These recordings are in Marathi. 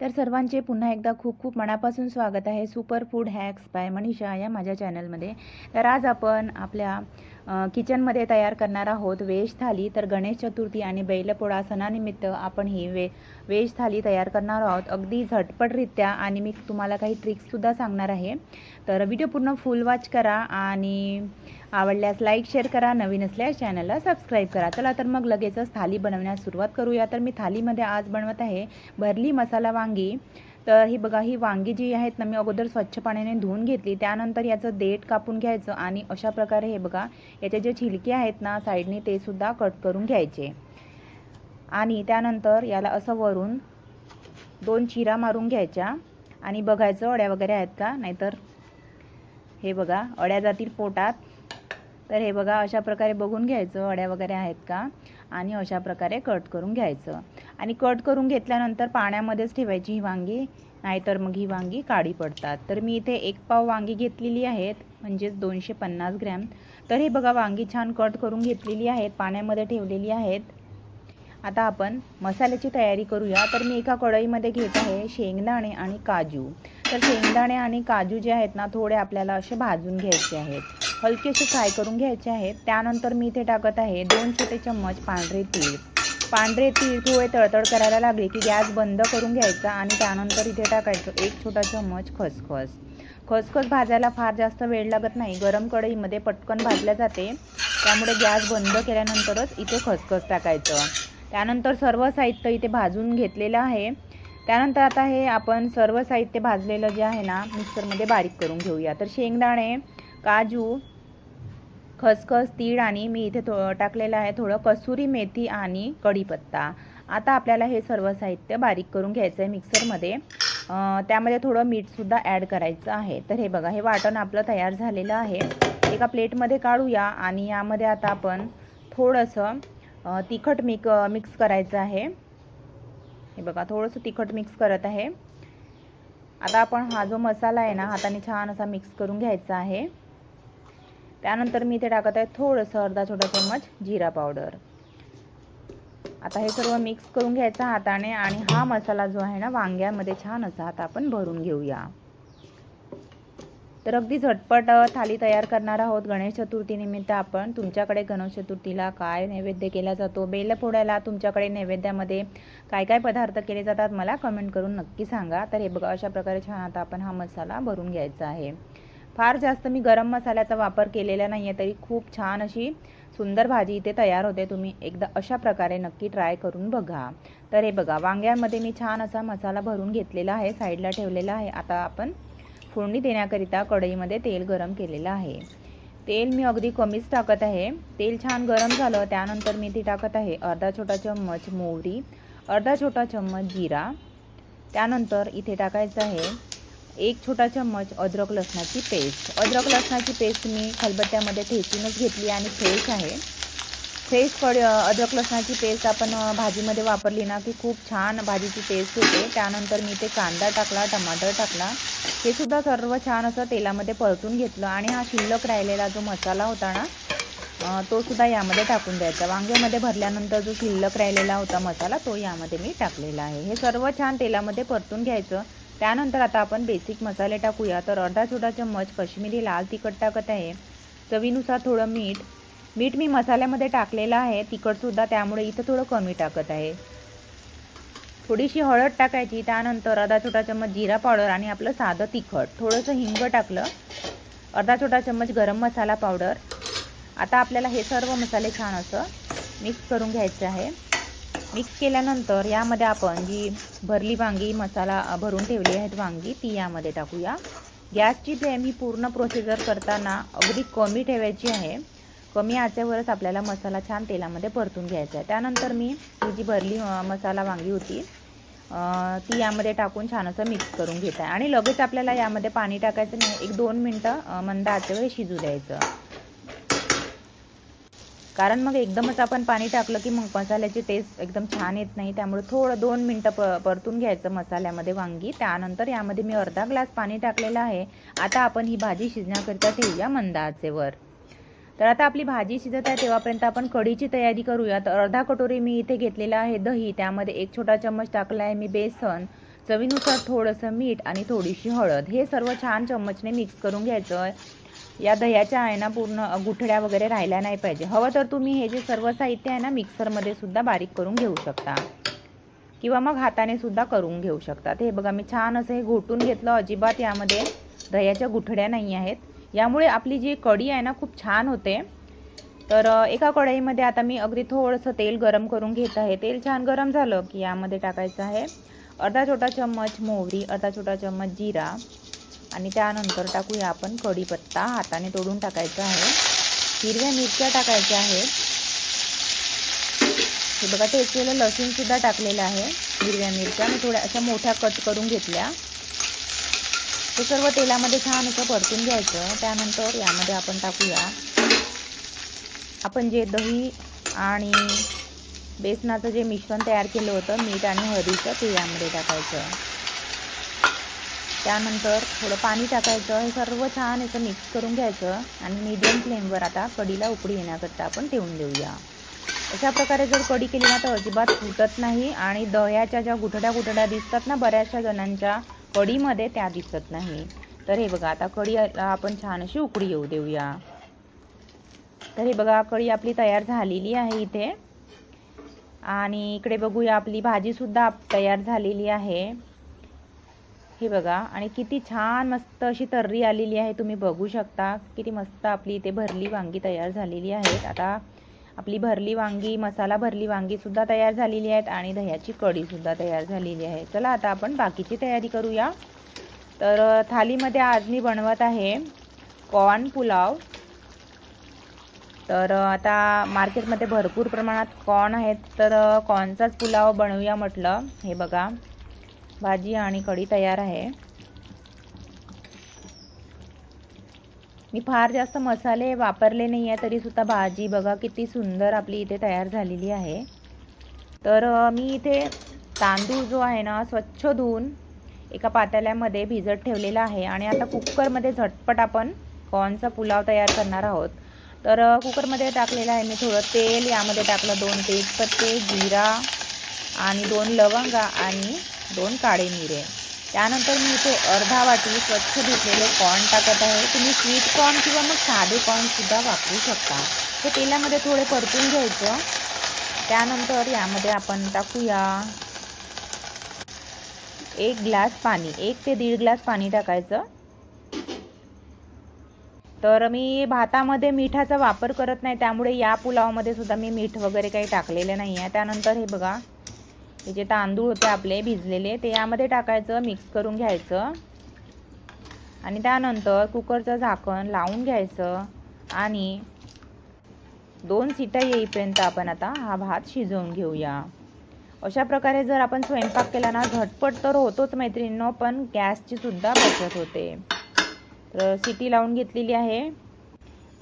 तर सर्वांचे पुन्हा एकदा खूप खूप मनापासून स्वागत आहे. Super food hacks by Manisha या माझ्या चॅनलमध्ये. तर आज आपण आपल्या किचनमध्ये तयार करणार आहोत. वेज थाली तर गणेश चतुर्थी आणि बैलपोळा सणानिमित्त आपण ही वे वेज थाली तयार करणार आहोत. अगदी झटपटरित्या आणि मी तुम्हाला काही ट्रिक्ससुद्धा सांगणार आहे. तर व्हिडिओ पूर्ण फुल वॉच करा आणि आवडल्यास लाईक शेअर करा. नवीन असल्यास चॅनलला सबस्क्राईब करा. चला तर मग लगेचच थाली बनवण्यास सुरुवात करूया. तर मी थालीमध्ये आज बनवत आहे भरली मसाला वांगी. तर ही बघा ही वांगी जी आहेत ना मी अगोदर स्वच्छ पाण्याने धुवून घेतली. त्यानंतर याचं देठ कापून घ्यायचं आणि अशा प्रकारे हे बघा याचे जे छिलके आहेत ना साईडने ते सुद्धा कट करून घ्यायचे. आणि त्यानंतर याला असं वरून दोन चिरा मारून घ्यायच्या. आणि बघायचं अड्या वगैरे आहेत का? नाहीतर हे बघा अड्या जातील पोटात. तर हे बघा अशा प्रकारे बघून घ्यायचं अड्या वगैरे आहेत का? आणि अशा प्रकारे कट करून घ्यायचं. आणि कट करून घेतल्यानंतर पाण्यामध्येच ठेवायची ही वांगी नाहीतर मग ही वांगी काळी पडतात. तर मी इथे एक पाव वांगी घेतलेली आहेत म्हणजेच दोनशे पन्नास ग्रॅम. तर हे बघा वांगी छान कट करून घेतलेली आहेत पाण्यामध्ये ठेवलेली आहेत. आता आपण मसाल्याची तयारी करूया. तर मी एका कढईमध्ये घेत आहे शेंगदाणे आणि काजू. तर शेंगदाणे आणि काजू जे आहेत ना थोडे आपल्याला असे भाजून घ्यायचे आहेत. हलकेसे फ्राय करून घ्यायचे आहेत. त्यानंतर मी इथे टाकत आहे दोन छोटे चम्मच पांढरे तीळ. पांढरे तीळ थोडे तळतळ करायला लागले की गॅस बंद करून घ्यायचा आणि त्यानंतर इथे टाकायचं. एक छोटा चम्मच खसखस. खसखस भाजायला फार जास्त वेळ लागत नाही. गरम कढईमध्ये पटकन भाजल्या जाते. त्यामुळे गॅस बंद केल्यानंतरच इथे खसखस टाकायचं. त्यानंतर सर्व साहित्य इथे भाजून घेतलेलं आहे. त्यानंतर आता हे आपण सर्व साहित्य भाजलेलं जे आहे ना मिक्सरमध्ये बारीक करून घेऊया. तर शेंगदाणे काजू खसखस तीळ आणि मी इथे थो टाकलेलं आहे थोडं कसुरी मेथी आणि कढीपत्ता. आता आपल्याला हे सर्व साहित्य बारीक करून घ्यायचं आहे मिक्सरमध्ये. त्यामध्ये थोडं मीठसुद्धा ॲड करायचं आहे. तर हे बघा हे वाटण आपलं तयार झालेलं आहे. एका प्लेटमध्ये काढूया आणि यामध्ये आता आपण थोडंसं तिखट मिक मिक्स करायचं आहे. हे बघा थोडंसं तिखट मिक्स करत आहे. आता आपण हा जो मसाला आहे ना हाताने छान असा मिक्स करून घ्यायचा आहे. त्यानंतर मी इथे टाकत आहे थोडंसं अर्धा छोटा चम्मच जिरा पावडर. आता हे सर्व मिक्स करून घ्यायचं हाताने आणि हा मसाला जो आहे ना वांग्यामध्ये छान असा आता आपण भरून घेऊया. तर अगदी झटपट थाली तयार करणार आहोत. गणेश चतुर्थीनिमित्त आपण तुमच्याकडे गणेश चतुर्थीला काय नैवेद्य केला जातो? बेलपोळ्याला तुमच्याकडे नैवेद्यामध्ये काय काय पदार्थ केले जातात? मला कमेंट करून नक्की सांगा. तर हे बघा अशा प्रकारे छान आता आपण हा मसाला भरून घ्यायचा आहे. फार जास्त मी गरम मसाल्याचा वापर केलेला नाही आहे तरी खूप छान अशी सुंदर भाजी इथे तयार होते. तुम्ही एकदा अशा प्रकारे नक्की ट्राय करून बघा. तर हे बघा वांग्यामध्ये मी छान असा मसाला भरून घेतलेला आहे साईडला ठेवलेला आहे. आता आपण फोडणी देण्याकरिता कढईमध्ये तेल गरम केलेलं आहे. तेल मी अगदी कमीच टाकत आहे. तेल छान गरम झालं त्यानंतर मी ती टाकत आहे अर्धा छोटा चम्मच मोहरी अर्धा छोटा चम्मच जिरा. त्यानंतर इथे टाकायचं आहे एक छोटा चम्मच अद्रक लसणाची पेस्ट. अद्रक लसणाची पेस्ट मी खलबत्त्यामध्ये ठेचूनच घेतली आणि फ्रेश आहे. फ्रेश कड अद्रक लसणाची पेस्ट आपण भाजीमध्ये वापरली ना की खूप छान भाजीची पेस्ट होते. त्यानंतर मी ते कांदा टाकला टमाटर टाकला. हे सुद्धा सर्व छान असं तेलामध्ये परतून घेतलं आणि हा शिल्लक राहिलेला जो मसाला होता ना तो सुद्धा यामध्ये टाकून द्यायचा. वांग्यामध्ये भरल्यानंतर जो शिल्लक राहिलेला होता मसाला तो यामध्ये मी टाकलेला आहे. हे सर्व छान तेलामध्ये परतून घ्यायचं. त्यानंतर आता आपण बेसिक मसाले टाकूया. तर अर्धा छोटा चम्मच कश्मीरी लाल तिखट टाकत आहे. चवीनुसार थोडं मीठ. मीठ मी मसाल्यामध्ये टाकलेलं आहे. तिखटसुद्धा त्यामुळे इथं थोडं कमी टाकत आहे. थोडीशी हळद टाकायची. त्यानंतर अर्धा छोटा चम्मच जिरा पावडर आणि आपलं साधं तिखट. थोडंसं हिंग टाकलं. अर्धा छोटा चम्मच गरम मसाला पावडर. आता आपल्याला हे सर्व मसाले छान असं मिक्स करून घ्यायचे आहे. मिक्स केल्यानंतर यामध्ये आपण जी भरली वांगी मसाला भरून ठेवली आहेत वांगी ती यामध्ये टाकूया. गॅसची फ्लेम ही पूर्ण प्रोसिजर करताना अगदी कमी ठेवायची आहे. कमी आचेवरच आपल्याला मसाला छान तेलामध्ये परतून घ्यायचा आहे. त्यानंतर मी ही जी भरली मसाला वांगी होती ती यामध्ये टाकून छान असं मिक्स करून घेत आहे. आणि लगेच आपल्याला यामध्ये पाणी टाकायचं नाही. एक दोन मिनटं मंद आचेवर शिजू द्यायचं. कारण मग एकदमच आपण पाणी टाकलं की मग मसाल्याची टेस्ट एकदम छान येत नाही. त्यामुळे थोडं दोन मिनटं प परतून घ्यायचं मसाल्यामध्ये वांगी. त्यानंतर यामध्ये मी अर्धा ग्लास पाणी टाकलेलं आहे. आता आपण ही भाजी शिजण्याकरिता ठेवूया मंद आचेवर तर आता आपली भाजी शिजत आहे तेव्हापर्यंत आपण कढीची तयारी करूया. तर अर्धा कटोरी मी इथे घेतलेला आहे दही. त्यामध्ये एक छोटा चम्मच टाकला आहे मी बेसन चवीनुसार थोडंसं मीठ आणि थोडीशी हळद. हे सर्व छान चम्मचने मिक्स करून घ्यायचं या दह्याच्या आहे ना पूर्ण गुठड्या वगैरे राहिल्या नाही पाहिजे. हवं तर तुम्ही हे जे सर्व साहित्य आहे ना मिक्सरमध्ये सुद्धा बारीक करून घेऊ शकता. किंवा मग हाताने सुद्धा करून घेऊ शकतात हे बघा मी छान असं हे घोटून घेतलं. अजिबात यामध्ये दह्याच्या गुठड्या नाही आहेत. यामुळे आपली जी कढी आहे ना खूप छान होते. तर एका कढईमध्ये आता मी अगदी थोडंसं तेल गरम करून घेत आहे. तेल छान गरम झालं की यामध्ये टाकायचं आहे. अर्धा छोटा चम्मच मोहरी अर्धा छोटा चम्मच जिरा आणि त्यानंतर टाकूया आपण कढीपत्ता. हाताने तोडून टाकायचा आहे. हिरव्या मिरच्या टाकायच्या आहेत. हे बघा ठेचलेलं लसूणसुद्धा टाकलेलं आहे. हिरव्या मिरच्या मी थोड्या अशा मोठ्या कट करून घेतल्या. हे सर्व तेलामध्ये छान असं परतून घ्यायचं. त्यानंतर यामध्ये आपण टाकूया. आपण जे दही आणि बेसनाचं जे मिश्रण तयार केलं होतं मीठ आणि हळदीचं ते यामध्ये टाकायचं. त्यानंतर थोडं पाणी टाकायचं हे सर्व छान याचं मिक्स करून घ्यायचं आणि मिडियम फ्लेमवर आता कढीला उकडी येण्याकरता आपण ठेवून देऊया. अशा प्रकारे जर कढी केली ना तर अजिबात फुटत नाही आणि दह्याच्या ज्या गुठड्या गुठड्या दिसतात ना बऱ्याचशा जणांच्या कढीमध्ये त्या दिसत नाही. तर हे बघा आता कढी आपण छान अशी उकडी येऊ देऊया. तर हे बघा कढी आपली तयार झालेली आहे इथे. आणि इकडे बघूया आपली भाजीसुद्धा तयार झालेली आहे. हे बघा आणि किती छान मस्त अशी तर्री आलेली आहे तुम्ही बघू शकता. किती मस्त आपली इथे भरली वांगी तयार झालेली आहेत. आता आपली भरली वांगी मसाला भरली वांगीसुद्धा तयार झालेली आहेत आणि दह्याची कढीसुद्धा तयार झालेली आहे. चला आता आपण बाकीची तयारी करूया. तर थालीमध्ये आज मी बनवत आहे कॉर्न पुलाव. तर आता मार्केटमध्ये भरपूर प्रमाणात कॉर्न आहेत. तर कॉर्नचाच पुलाव बनवूया म्हटलं. हे बघा. भाजी आणि कढी तयार आहे. मी फार जास्त मसाले वापरले नाही आहे तरीसुद्धा भाजी बघा किती सुंदर आपली इथे तयार झालेली आहे. तर मी इथे तांदूळ जो आहे ना स्वच्छ धुवून एका पातेल्यामध्ये भिजत ठेवलेला आहे आणि आता कुकरमध्ये झटपट आपण कॉर्नचा पुलाव तयार करणार आहोत. तर कुकरमध्ये टाकलेलं आहे मी थोडं तेल यामध्ये टाकलं दोन तेजपत्ते जिरा आणि दोन लवंगा आणि दोन काळे मिरे. त्यानंतर मी इथे अर्धा वाटी स्वच्छ धुतलेले कॉर्न टाकत आहे. तुम्ही स्वीट कॉर्न किंवा मग साधे कॉर्नसुद्धा वापरू शकता. हे तेलामध्ये थोडे परतून घ्यायचं. त्यानंतर यामध्ये आपण टाकूया एक ग्लास पाणी. एक ते दीड ग्लास पाणी टाकायचं. तर मी भातामध्ये मिठाचा वापर करत नाही. त्यामुळे या पुलावमध्ये सुद्धा मी मीठ वगैरे काही टाकलेलं नाही आहे त्यानंतर हे बघा. हे जे तांदूळ होते आपले भिजलेले ते यामध्ये टाकायचं मिक्स करून घ्यायचं. आणि त्यानंतर कुकरचं झाकण लावून घ्यायचं आणि दोन सीटा येईपर्यंत आपण आता हा भात शिजवून घेऊया. अशा प्रकारे जर आपण स्वयंपाक केला ना झटपट तर होतोच मैत्रिणींनो पण गॅसची सुद्धा बचत होते. तर सिटी लावून घेतलेली आहे.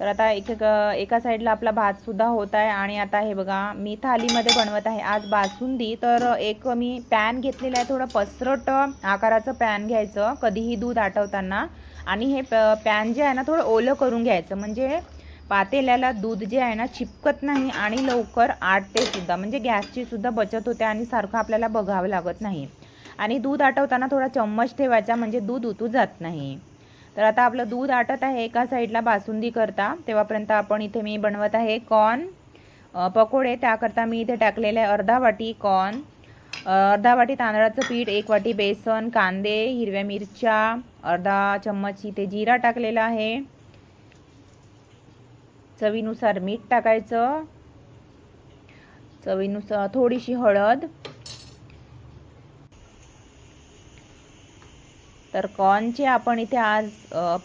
तर आता एक एका साईडला आपला भातसुद्धा होत आहे आणि आता हे बघा मी थालीमध्ये बनवत आहे. आज बासुंदी. तर एक मी पॅन घेतलेला आहे थोडं पसरट आकाराचं पॅन घ्यायचं कधीही दूध आटवताना. आणि हे प पॅन जे आहे ना थोडं ओलं करून घ्यायचं. म्हणजे पातेल्याला दूध जे आहे ना चिपकत नाही आणि लवकर आटते सुद्धा. म्हणजे गॅसची सुद्धा बचत होते आणि सारखं आपल्याला बघावं लागत नाही. आणि दूध आटवताना थोडा चम्मच ठेवायचा म्हणजे दूध उतू जात नाही. तर आता आपलं दूध आटत आहे एका साईडला बासुंदी करता. तेव्हापर्यंत आपण इथे मी बनवत आहे कॉर्न पकोडे. त्याकरता मी इथे टाकलेले आहे अर्धा वाटी कॉर्न. अर्धा वाटी तांदळाचं पीठ एक वाटी बेसन कांदे हिरव्या मिरच्या अर्धा चम्मच इथे जिरा टाकलेला आहे. चवीनुसार मीठ टाकायचं. चवीनुसार थोडीशी हळद. तर कॉर्नचे आपण इथे आज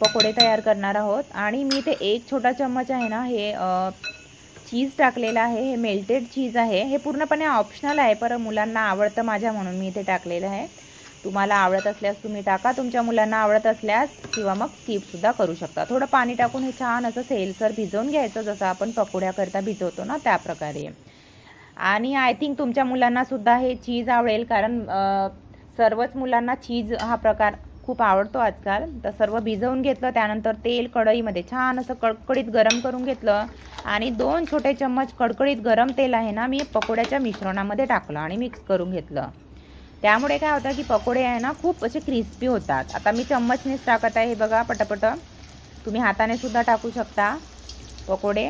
पकोडे तयार करणार आहोत. आणि मी इथे एक छोटा चम्मच आहे ना हे चीज टाकलेलं आहे. हे मेल्टेड चीज आहे. हे पूर्णपणे ऑप्शनल आहे पर मुलांना आवडतं माझ्या म्हणून मी इथे टाकलेलं आहे. तुम्हाला आवडत असल्यास तुम्ही टाका. तुमच्या मुलांना आवडत असल्यास किंवा मग स्कीपसुद्धा करू शकता. थोडं पाणी टाकून हे छान असं सेलसर भिजवून घ्यायचं जसं आपण पकोड्याकरता भिजवतो ना त्याप्रकारे आणि आय थिंक तुमच्या मुलांनासुद्धा हे चीज आवडेल कारण सर्वच मुलांना चीज हा प्रकार खूप आवडतो आजकाल. तर सर्व भिजवून घेतलं त्यानंतर तेल कढईमध्ये छान असं कडकडीत गरम करून घेतलं. आणि दोन छोटे चम्मच कडकडीत गरम तेल आहे ना मी पकोड्याच्या मिश्रणामध्ये टाकलं आणि मिक्स करून घेतलं. त्यामुळे काय होतं की पकोडे आहे ना खूप असे क्रिस्पी होतात. आता मी चम्मचनेच टाकत आहे हे बघा पटापट. तुम्ही हाताने सुद्धा टाकू शकता पकोडे.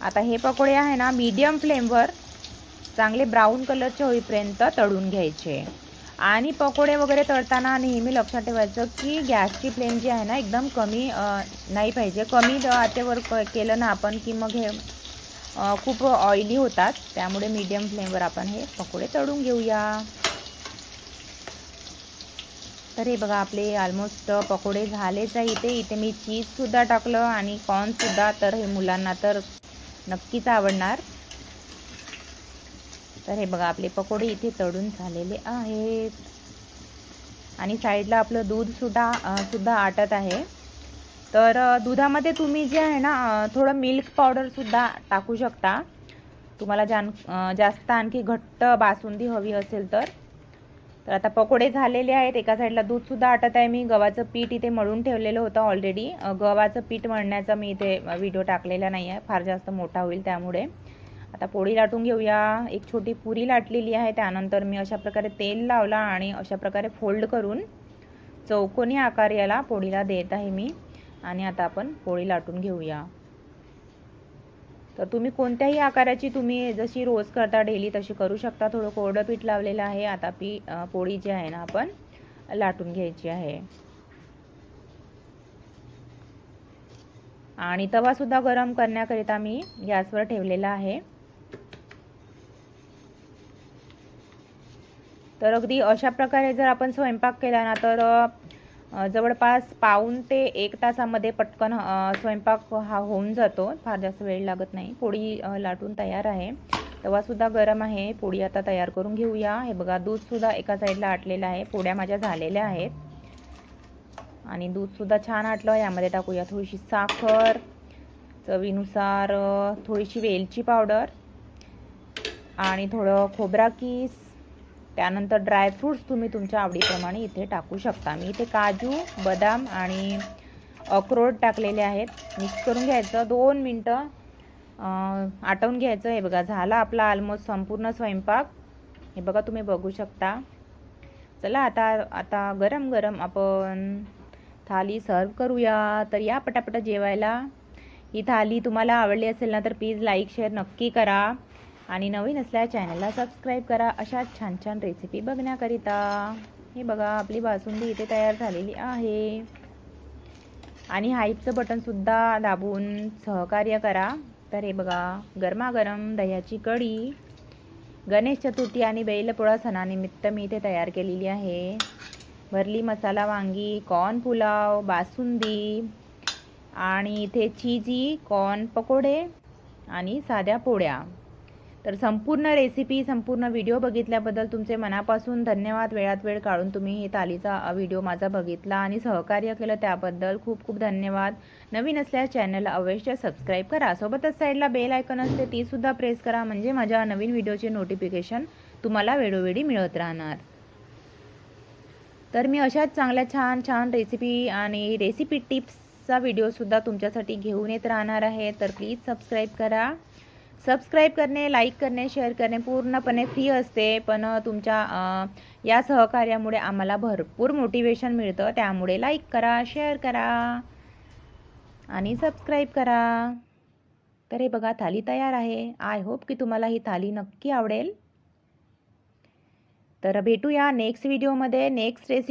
आता हे पकोडे आहे ना मीडियम फ्लेमवर चांगले ब्राऊन कलरचे होईपर्यंत तळून घ्यायचे. आणि पकोडे वगैरे तळताना नेहमी लक्षात ठेवायचं की गॅसची फ्लेम जी आहे ना एकदम कमी नाही पाहिजे. कमी आतेवर क केलं ना आपण की मग हे खूप ऑइली होतात. त्यामुळे मीडियम फ्लेमवर आपण हे पकोडे तळून घेऊया. तर हे बघा आपले ऑलमोस्ट पकोडे झालेच आहे इथे. इथे मी चीजसुद्धा टाकलं आणि कॉर्नसुद्धा तर हे मुलांना तर नक्कीच आवडणार. तर हे बघा आपले पकोडे इथे तळून झालेले आहेत. आणि साईडला आपलं दूध सुद्धा सुद्धा आटत आहे. तर दुधामध्ये तुम्ही जे आहे ना थोडं मिल्क पावडरसुद्धा टाकू शकता. तुम्हाला जान जास्त आणखी घट्ट बासुंदी हवी असेल तर. तर आता पकोडे झालेले आहेत. एका साईडला दूधसुद्धा आटत आहे. मी गव्हाचं पीठ इथे मळून ठेवलेलं होतं ऑलरेडी गव्हाचं पीठ मळण्याचा मी इथे व्हिडिओ टाकलेला नाही आहे फार जास्त मोठा होईल त्यामुळे. आता पोळी लाटून घेऊया. एक छोटी पुरी लाटलेली आहे. त्यानंतर मी अशा प्रकारे तेल लावला आणि अशा प्रकारे फोल्ड करून चौकोनी आकार याला पोळीला देत आहे मी. आणि आता आपण पोळी लाटून घेऊया. तर तुम्ही कोणत्याही आकाराची तुम्ही जशी रोज करता डेली तशी करू शकता. थोडं कोरडं पीठ लावलेलं आहे. आता पी पोळी जी आहे ना आपण लाटून घ्यायची आहे. आणि तवासुद्धा गरम करण्याकरिता मी गॅसवर ठेवलेला आहे. तर अगदी अशा प्रकारे जर आपण स्वयंपाक केला ना तर जवळपास पाऊण ते एक तासामध्ये पटकन स्वयंपाक हा होऊन जातो. फार जास्त वेळ लागत नाही. पोळी लाटून तयार आहे. तवासुद्धा गरम आहे. पोळी आता तयार करून घेऊया. हे बघा दूधसुद्धा एका साईडला आटलेलं आहे. पोळ्या माझ्या झालेल्या आहेत. आणि दूधसुद्धा छान आटलं. यामध्ये टाकूया थोडीशी साखर चवीनुसार थोडीशी वेलची पावडर आणि थोडं खोबरा किस त्यानंतर ड्रायफ्रूट्स तुम्ही तुमच्या आवडीप्रमाणे इथे टाकू शकता. मी इथे काजू बदाम आणि अक्रोड टाकलेले आहेत. मिक्स करून घ्यायचं. दोन मिनटं आटवून घ्यायचं. हे बघा झाला आपला ऑलमोस्ट संपूर्ण स्वयंपाक. हे बघा तुम्ही बघू शकता. चला आता आता गरम गरम आपण थाली सर्व करूया. तर या पटापट जेवायला. ही थाली तुम्हाला आवडली असेल ना तर प्लीज लाईक शेअर नक्की करा. आणि नवीन असल्या चॅनलला सबस्क्राईब करा. अशा छान छान रेसिपी बघण्याकरिता. हे बघा आपली बासुंदी इथे तयार झालेली आहे. आणि हाईपचं बटनसुद्धा दाबून सहकार्य करा. तर हे बघा गरमागरम दह्याची कढी गणेश चतुर्थी आणि बैलपोळा सणानिमित्त मी इथे तयार केलेली आहे. भरली मसाला वांगी कॉर्न पुलाव बासुंदी आणि इथे चीजी कॉर्न पकोडे आणि साध्या पोळ्या. तर संपूर्ण रेसिपी संपूर्ण व्हिडिओ बघितल्याबद्दल तुमचे मनापासून धन्यवाद. वेळात वेळ काढून तुम्ही हे थालीचा व्हिडिओ माझा बघितला आणि सहकार्य केलं त्याबद्दल खूप खूप धन्यवाद. नवीन असल्यास चॅनलला अवश्य सबस्क्राईब करा. सोबतच साईडला बेल आयकन असते ती सुद्धा प्रेस करा. म्हणजे माझ्या नवीन व्हिडिओचे नोटिफिकेशन तुम्हाला वेळोवेळी मिळत राहणार. तर मी अशाच चांगल्या छान छान रेसिपी आणि रेसिपी टिप्सचा व्हिडिओसुद्धा तुमच्यासाठी घेऊन येत राहणार आहे. तर प्लीज सबस्क्राईब करा. सबस्क्राईब करणे लाईक करणे शेअर करणे पूर्णपणे फ्री असते. पण तुमच्या या सहकार्यामुळे आम्हाला भरपूर मोटिवेशन मिळतं. त्यामुळे लाईक करा शेअर करा आणि सबस्क्राईब करा. तर हे बघा थाली तयार आहे. आय होप की तुम्हाला ही थाली नक्की आवडेल. तर भेटूया नेक्स्ट व्हिडिओमध्ये नेक्स्ट रेसिपी